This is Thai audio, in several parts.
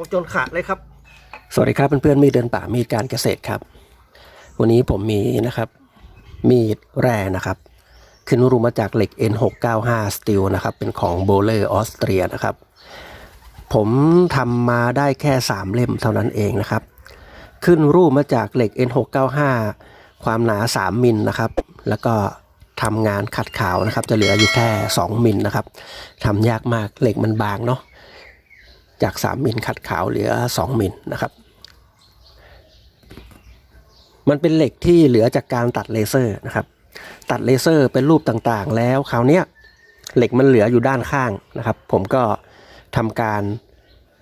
อาจนขาดเลยครับ สวัสดีครับเพื่อนๆมีเดินป่ามีการเกษตรครับ วันนี้ผมมีนะครับ มีดแร่นะครับ ขึ้นรูมาจากเหล็ก N695 Steel นะครับ เป็นของโบเลอร์ออสเตรียนะครับ ผมทำมาได้แค่ 3 เล่มเท่านั้นเองนะครับ ขึ้นรูปมาจากเหล็ก N695 ความหนา 3 มิลนะครับ แล้วก็ทำงานขัดขาวนะครับ จะเหลืออยู่แค่ 2 มิลนะครับทำยากมากเหล็กมันบางเนาะ จาก 3 มิลขัดขาวเหลือ 2 มิลนะครับ มันเป็นเหล็กที่เหลือจากการตัดเลเซอร์นะครับ ตัดเลเซอร์เป็นรูปต่างๆ แล้วคราวนี้เหล็กมันเหลืออยู่ด้านข้างนะครับ ผมก็ทำการ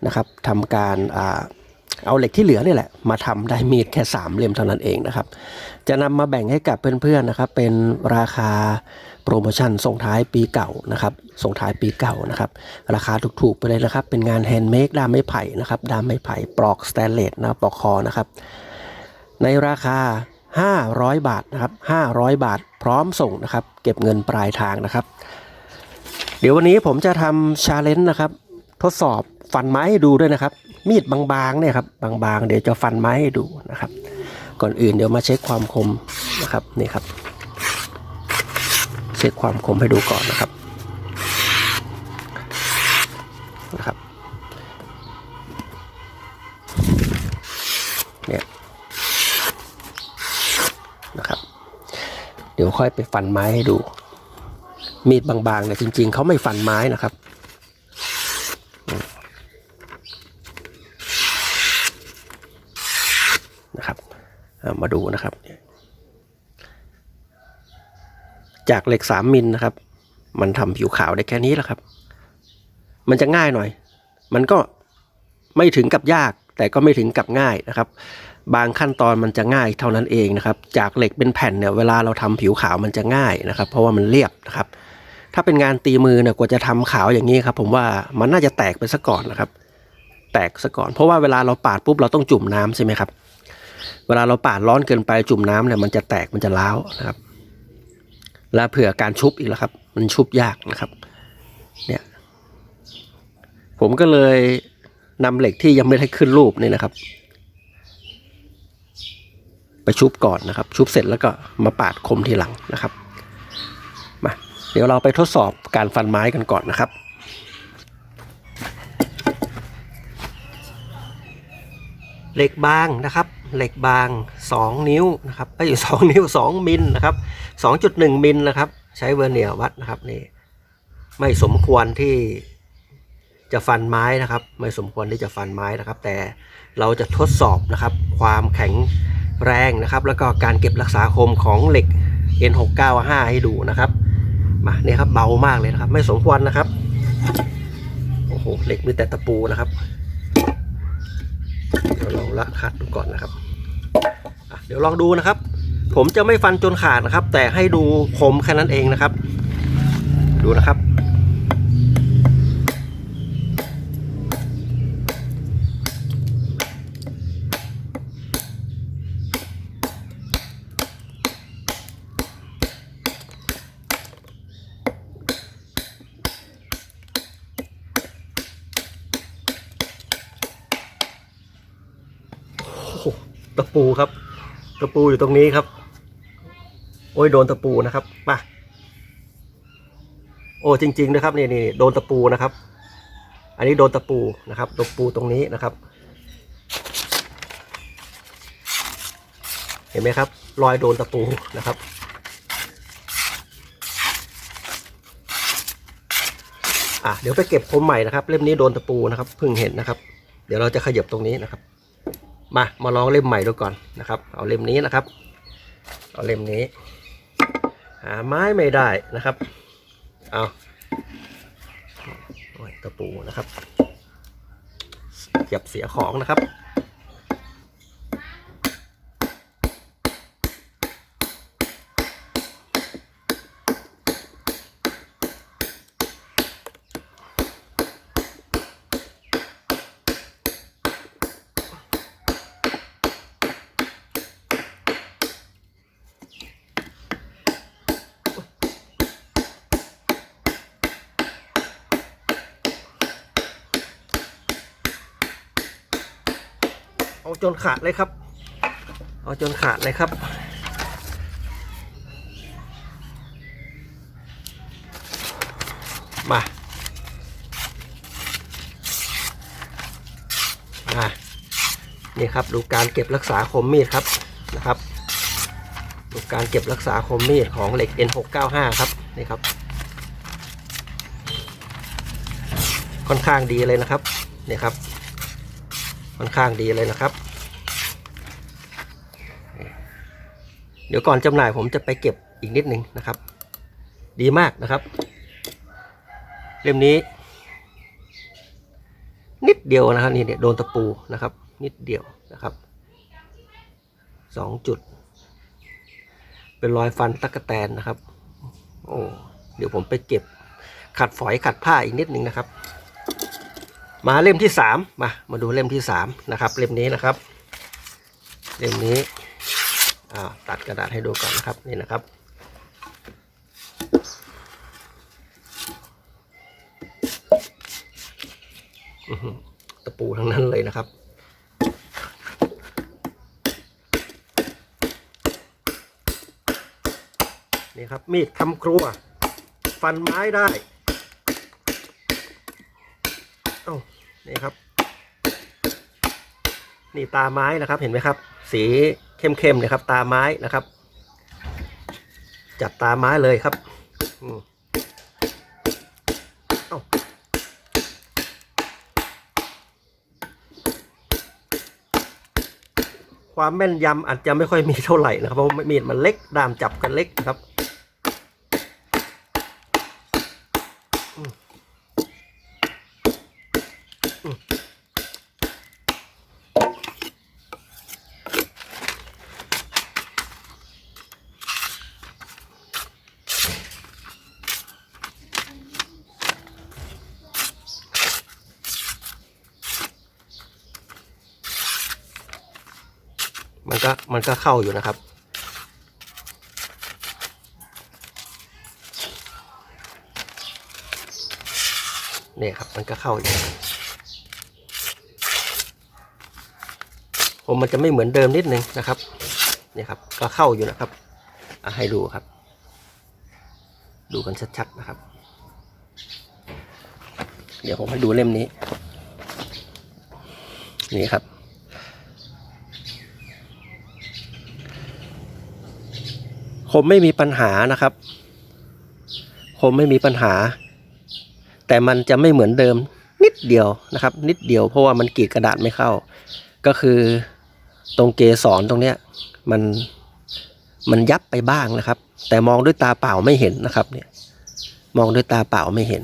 นะครับทำการอ่า เอาเหล็กที่เหลือนี่แหละ มาทำได้มีดแค่ 3เล่มเท่านั้นเองนะครับ จะนำมาแบ่งให้กับเพื่อนๆนะครับ เป็นราคาโปรโมชั่นส่งท้ายปีเก่านะครับส่งท้ายปีเก่านะครับ ราคาถูกๆไปเลยนะครับ เป็นงานแฮนด์เมดด้ามไม้ไผ่นะครับด้ามไม้ไผ่ปลอกสแตนเลสนะปลอกคอนะครับ ในราคา 500 บาทนะครับ500 บาทพร้อมส่งนะครับ เก็บเงินปลายทางนะครับ เดี๋ยววันนี้ผมจะทำชาเลนจ์นะครับ ทดสอบฟันไม้ให้ดูด้วยนะครับ มีดบางๆเนี่ยครับบางๆ เดี๋ยวจะฟันไม้ให้ดูนะครับ ก่อนอื่นเดี๋ยวมาเช็คความคมนะครับนี่ครับ เช็คความคมให้ดูก่อนนะครับนะครับเนี่ยนะครับ เดี๋ยวค่อยไปฟันไม้ให้ดู มีดบางๆเนี่ยจริง ๆเขาไม่ฟันไม้นะครับเอา มาดูนะครับ จากเหล็กสามมิลนะครับ มันทำผิวขาวได้แค่นี้แหละครับ มันจะง่ายหน่อย มันก็ไม่ถึงกับยาก แต่ก็ไม่ถึงกับง่ายนะครับ บางขั้นตอนมันจะง่ายเท่านั้นเองนะครับ จากเหล็กเป็นแผ่นเนี่ยเวลาเราทำผิวขาวมันจะง่ายนะครับ เพราะว่ามันเรียบนะครับ ถ้าเป็นงานตีมือเนี่ยกว่าจะทำขาวอย่างนี้ครับ ผมว่ามันน่าจะแตกไปซะก่อนนะครับ แตกซะก่อน เพราะว่าเวลาเราปาดปุ๊บเราต้องจุ่มน้ำใช่ไหมครับ เวลาเราปาดร้อนเกินไปจุ่มน้ำเนี่ยมันจะแตกมันจะร้าวนะครับ แล้วเผื่อการชุบอีกแล้วครับ มันชุบยากนะครับ เนี่ย ผมก็เลยนำเหล็กที่ยังไม่ได้ขึ้นรูปนี่นะครับ ไปชุบก่อนนะครับ ชุบเสร็จแล้วก็มาปาดคมทีหลังนะครับมาเดี๋ยวเราไปทดสอบการฟันไม้กันก่อนนะครับเหล็กบางนะครับ เหล็กบาง 2 นิ้วนะครับไอ้ยสองนิ้ว 2 มิลนะครับ 2.1 มิลนะครับ ใช้เวอร์เนียร์วัดนะครับนี่ไม่สมควรที่จะฟันไม้นะครับ ไม่สมควรที่จะฟันไม้นะครับ แต่เราจะทดสอบนะครับ ความแข็งแรงนะครับ แล้วก็การเก็บรักษาคมของเหล็ก N695 ให้ดูนะครับมาเนี่ยครับเบามากเลยนะครับ ไม่สมควรนะครับโอ้โหเหล็กมีแต่ตะปูนะครับ ลองละคัดดูก่อนนะครับเดี๋ยวลองดูนะครับ ผมจะไม่ฟันจนขาดนะครับ แต่ให้ดูคมแค่นั้นเองนะครับ ดูนะครับ หตะปูครับ ตะปูอยู่ตรงนี้ครับ โอ้ยโดนตะปูนะครับมาโอ้จริงๆนะครับนี่นี่โดนตะปูนะครับ อันนี้โดนตะปูนะครับตะปูตรงนี้นะครับ เห็นไหมครับ รอยโดนตะปูนะครับอะเดี๋ยวไปเก็บคมใหม่นะครับ เล่มนี้โดนตะปูนะครับเพิ่งเห็นนะครับ เดี๋ยวเราจะขยับตรงนี้นะครับ มามาลองเล่มใหม่ดูก่อนนะครับ เอาเล่มนี้นะครับ เอาเล่มนี้ หาไม้ไม่ได้นะครับ เอาตะปูนะครับเก็บเสียของนะครับ เอาจนขาดเลยครับ เอาจนขาดเลยครับ มาอ่านี่ครับดูการเก็บรักษาคมมีดครับนะครับดูการเก็บรักษาคมมีดของเหล็ก N695 ครับนี่ครับ ค่อนข้างดีเลยนะครับนี่ครับ ค่อนข้างดีเลยนะครับ เดี๋ยวก่อนจำหน่ายผมจะไปเก็บอีกนิดนึงนะครับ ดีมากนะครับ เล่มนี้ นิดเดียวนะครับนี่เนี่ยโดนตะปูนะครับ นิดเดียวนะครับสองจุด เป็นรอยฟันตะกะแตนนะครับ โอ้เดี๋ยวผมไปเก็บขัดฝอยขัดผ้าอีกนิดนึงนะครับ มาเล่มที่สามมามาดูเล่มที่สามนะครับ เล่มนี้นะครับ เล่มนี้อ่าตัดกระดาษให้ดูก่อนนะครับนี่นะครับ ตะปูทั้งนั้นเลยนะครับนี่ครับมีดทำครัว ฟันไม้ได้ อ้านี่ครับ นี่ตาไม้นะครับ เห็นไหมครับ สีเข้มๆนี่ยครับ ตาไม้นะครับ จับตาไม้เลยครับเอ้าความแม่นยำอาจจะไม่ค่อยมีเท่าไหร่นะครับเพราะมีดมันเล็กดามจับกันเล็กนะครับ มันก็มันก็เข้าอยู่นะครับ เนี่ยครับมันก็เข้าอยู่ผมมันจะไม่เหมือนเดิมนิดนึงนะครับเนี่ยครับก็เข้าอยู่นะครับให้ดูครับ ดูกันชัดๆนะครับ เดี๋ยวผมให้ดูเล่มนี้ นี่ครับ คมไม่มีปัญหานะครับ คมไม่มีปัญหา แต่มันจะไม่เหมือนเดิมนิดเดียวนะครับ นิดเดียวเพราะว่ามันกรีดกระดาษไม่เข้า ก็คือตรงเกสรตรงเนี้ยมันมันยับไปบ้างนะครับ แต่มองด้วยตาเปล่าไม่เห็นนะครับเนี่ยมองด้วยตาเปล่าไม่เห็น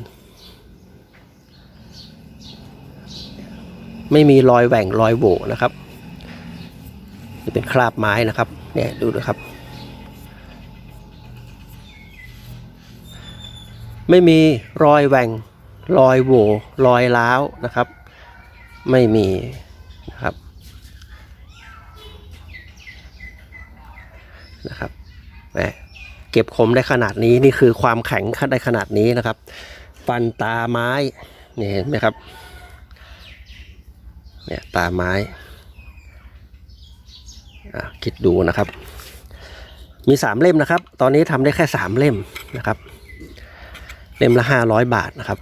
ไม่มีรอยแหว่งรอยโหวนะครับนี่เป็นคราบไม้นะครับเนี่ยดูนะครับ ไม่มีรอยแหว่งรอยโหวรอยร้าวนะครับ ไม่มีนะครับนะครับแหมเก็บคมได้ขนาดนี้นี่คือความแข็งได้ขนาดนี้นะครับ ฟันตาไม้นี่เห็นไหมครับเนี่ยตาไม้คิดดูนะครับ มีสามเล่มนะครับ ตอนนี้ทำได้แค่สามเล่มนะครับ เล่มละห้าร้อยบาทนะครับ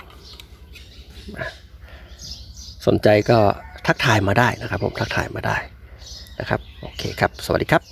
สนใจก็ทักทายมาได้นะครับ ผมทักทายมาได้นะครับ โอเคครับ สวัสดีครับ